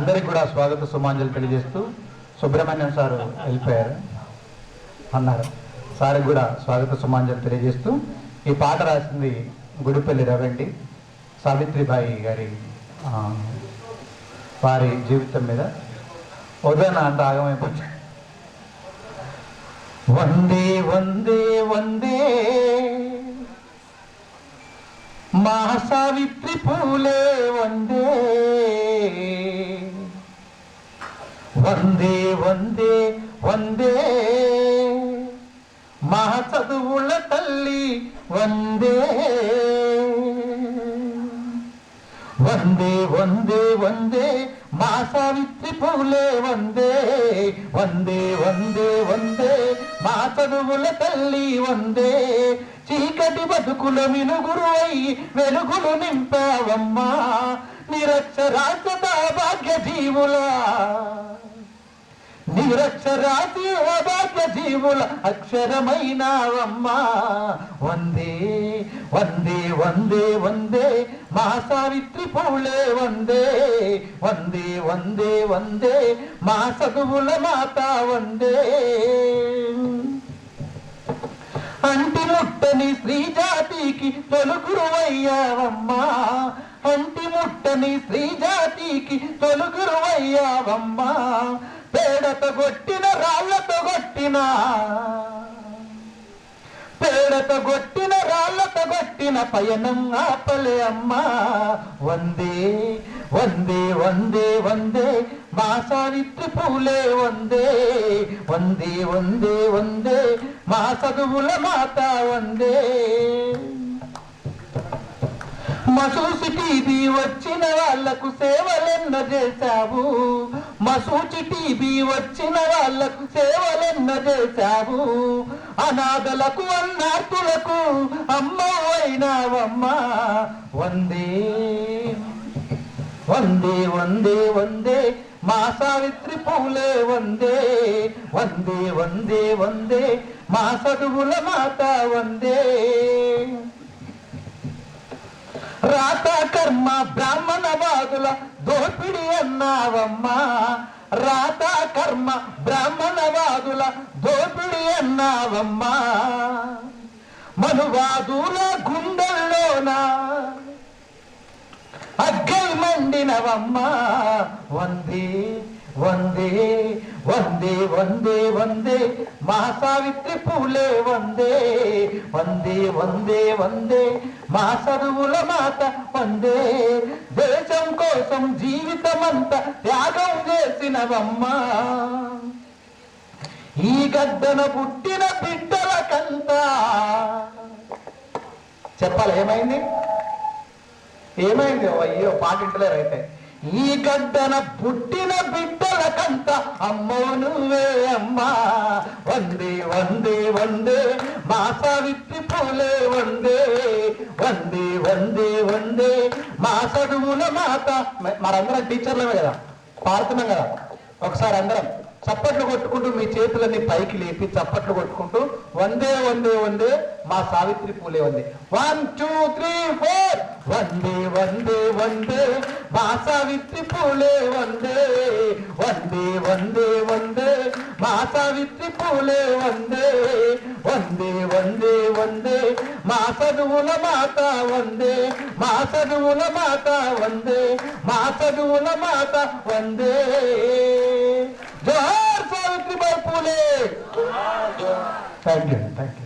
అందరికి కూడా స్వాగత సుమాంజలు తెలియజేస్తూ సుబ్రహ్మణ్యం సారు వెళ్ళిపోయారు. అన్నారు. సారికి కూడా స్వాగత సుమాంజలు తెలియజేస్తూ ఈ పాట రాసింది గుడిపల్లి రవండి సావిత్రిబాయి గారి వారి జీవితం మీద. ఉదయన అంత ఆగమైపోతుంది వందే వందే వందే. మా సావిత్రి పూలే వందే. వందే వందే వందే. మా చదువుల తల్లి వందే. వందే వందే వందే. మా సావిత్రి పూలే వందే. వందే వందే వందే. మా చదువుల తల్లి వందే. చీకటి బతుకుల మినుగురు అయి వెలుగులు నింపావమ్మా. నిరక్షరాస్యత భాగ్య జీవులా నిరక్షరాతి అభాగ్య జీవుల అక్షరమైనవమ్మా. వందే వందే వందే వందే మా సావిత్రి పూలే వందే. వందే వందే వందే మా సగువుల మాత వందే. అంటి ముట్టని శ్రీజాతికి తొలుగురువయ్యావమ్మా. అంటి ముట్టని శ్రీజాతికి తొలుగురువయ్యావమ్మా. పేడతో కొట్టిన రాళ్ళతో కొట్టిన పేడతో కొట్టిన రాళ్ళతో కొట్టిన పయనం ఆపలే అమ్మా వందే వందే వందే వందే మా సావిత్రి పూలే వందే వందే వందే వందే మా చదువుల మాత వందే మసూసి టీబీ వచ్చిన వాళ్ళకు సేవలెన్న చేశావు. మసూచి టీబీ వచ్చిన వాళ్ళకు సేవలెన్న చేశావు. అనాథలకు అన్నార్థులకు అమ్మ అయినావమ్మా వందే వందే వందే వందే. మా సావిత్రి పూలే వందే. వందే వందే వందే. మా చదువుల మాత వందే. రాత కర్మ బ్రాహ్మణవాదుల దోపిడి అన్నావమ్మా. రాత కర్మ బ్రాహ్మణవాదుల దోపిడి అన్నావమ్మా. మనువాదుల గుండెల్లోన అగ్గై మండినవమ్మా. వందే వందే వందే వందే వందే మహాసావిత్రి పూలే వందే వందే వందే వందే మా చదువుల మాత వందే దేశం కోసం జీవితమంతా త్యాగం చేసినవమ్మా ఈ గద్దన పుట్టిన బిడ్డలకంతా చెప్పాలి ఏమైంది? ఏమైంది? అయ్యో పాటింటలేరు అయితే ఈ గద్దన పుట్టిన అమ్మో నువ్వే అమ్మా. వందే వందే వందే. మా సావిత్రి పూలే వందే. వందే వందే వందే. మా చదువుల మాత. మరందరం టీచర్లమే కదా. పాడుతున్నాం కదా. ఒకసారి అందరం చప్పట్లు కొట్టుకుంటూ మీ చేతులన్నీ పైకి లేపి చప్పట్లు కొట్టుకుంటూ వందే వందే వందే. మా సావిత్రి పూలే వందే. One two three four. వందే వందే వందే మా సావిత్రి పూలే వందే వందే వందే వందే మా సావిత్రి పూలే వందే వందే వందే వందే మా చదువుల మాత వందే మా చదువుల మాత వందే మా చదువుల మాత వందే జోహార్ Savitribai Phule thank you thank you